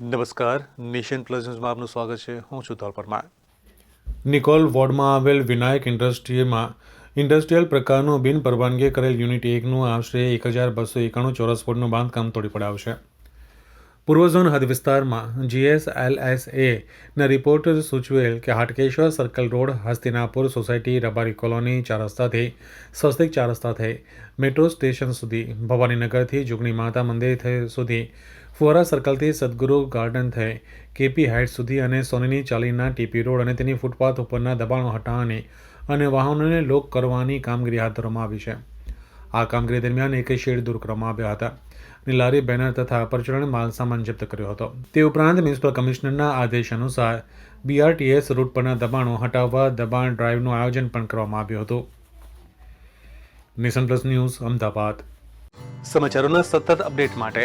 નમસ્કાર. Nation plus ન્યૂઝમાં આપનું સ્વાગત છે. હું છું ધોલ પરમાર. નિકોલ વોર્ડમાં આવેલ વિનાયક ઇન્ડસ્ટ્રીમાં ઇન્ડસ્ટ્રીયલ પ્રકારનું બિન પરવાનગી કરેલ યુનિટ એકનું આશરે એક હજાર બસો એકાણું ચોરસ ફૂટનું બાંધકામ તોડી પડાવશે. પૂર્વ ઝોન હદ વિસ્તારમાં જીએસએલએસએ ના રિપોર્ટ સૂચવેલ કે Hatkeshwar circle road, Hastinapur society, Rabari colony ચાર રસ્તાથી સ્વસ્તિક ચાર રસ્તા થઈ મેટ્રો સ્ટેશન સુધી, ભવાનીનગરથી જુગની માતા મંદિર સુધી ફુવારા સર્કલથી સદગુરુ ગાર્ડન થઈ. કેપી હાઇટ સુધી અને સોનીની ચાલીના ટીપી રોડ અને તેની ફૂટપાથ ઉપરના દબાણો હટાવવાની અને વાહનોને લોક કરવાની કામગીરી હાથ ધરવામાં આવી છે. આ કામગીરી દરમિયાન એક શેડ દૂર કરવામાં આવ્યા હતા. અને લારી બેનર તથા પરચુરણ માલ સામાન જપ્ત કર્યો હતો. તે ઉપરાંત મ્યુનિસિપલ કમિશનરના આદેશ અનુસાર બીઆરટીએસ રૂટ પરના દબાણો હટાવવા દબાણ ડ્રાઈવનું આયોજન પણ કરવામાં આવ્યું હતું. Nation plus news Ahmedabad. સમાચારોના સતત અપડેટ માટે